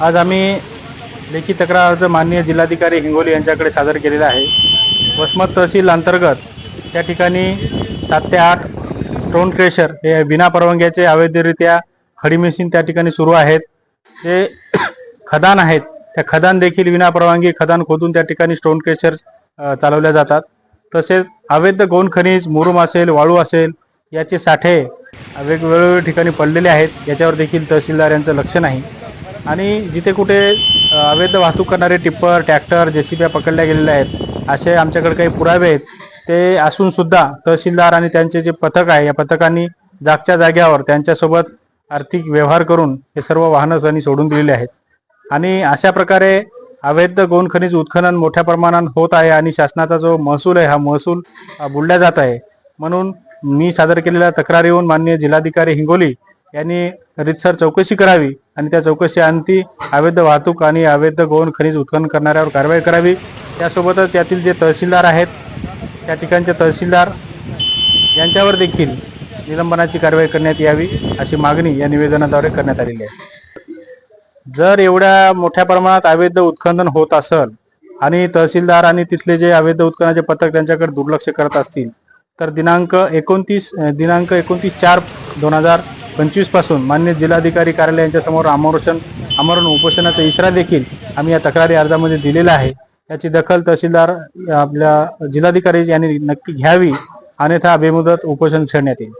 आज आम्ही लेखी तक्रार अर्ज माननीय जिल्हाधिकारी हिंगोली यांच्याकडे सादर केलेला आहे. वसमत तहसील अंतर्गत त्या ठिकाणी सात ते आठ स्टोन क्रेशर हे विना परवानग्याचे अवैधरित्या खडी मशीन त्या ठिकाणी सुरू आहेत. जे खदान आहेत त्या खदान देखील विना परवानगी खदान खोदून त्या ठिकाणी स्टोन क्रेशर चालवल्या जातात. तसेच अवैध गोन खनिज मुरुम असेल वाळू असेल याचे साठे वेगवेगळ्या ठिकाणी पडलेले आहेत. याच्यावर देखील तहसीलदार यांचं लक्ष नाही. आणि जिथे कुठे अवैध वाहतूक करणारे टिप्पर ट्रॅक्टर जेसीबी पकडल्या गेलेल्या आहेत असे आमच्याकडे काही पुरावे आहेत ते असून सुद्धा तहसीलदार आणि त्यांचे जे पथक आहे या पथकांनी जागच्या जाग्यावर त्यांच्यासोबत आर्थिक व्यवहार करून हे सर्व वाहनं त्यांनी सोडून दिलेले आहेत. आणि अशा प्रकारे अवैध गोन खनिज उत्खनन मोठ्या प्रमाणात होत आहे आणि शासनाचा जो महसूल आहे हा महसूल बुडला जात आहे. म्हणून मी सादर केलेल्या तक्रारीहून माननीय जिल्हाधिकारी हिंगोली यांनी रितसर चौकशी करावी आणि त्या चौकशी अंती अवैध वाहतूक आणि अवैध गोवन खनिज उत्खनन करणाऱ्यावर कारवाई करावी. त्यासोबतच त्यातील जे तहसीलदार आहेत त्या ठिकाणचे तहसीलदार यांच्यावर देखील निलंबनाची कारवाई करण्यात यावी अशी मागणी या निवेदनाद्वारे करण्यात आलेली आहे. जर एवढ्या मोठ्या प्रमाणात अवैध उत्खनन होत असेल आणि तहसीलदार आणि तिथले जे अवैध उत्खननाचे पथक त्यांच्याकडे दुर्लक्ष करत असतील तर दिनांक एकोणतीस दिनांक एकोणतीस चार दोन हजार पंचवीसपासून मान्य जिल्हाधिकारी कार्यालयांच्या समोर आमोर्षण आमरण उपोषणाचा इशारा देखील आम्ही या तक्रारी अर्जामध्ये दिलेला आहे. याची दखल तहसीलदार आपल्या जिल्हाधिकारी यांनी नक्की घ्यावी. अन्यथा बेमुदत उपोषण छेडण्यात येईल.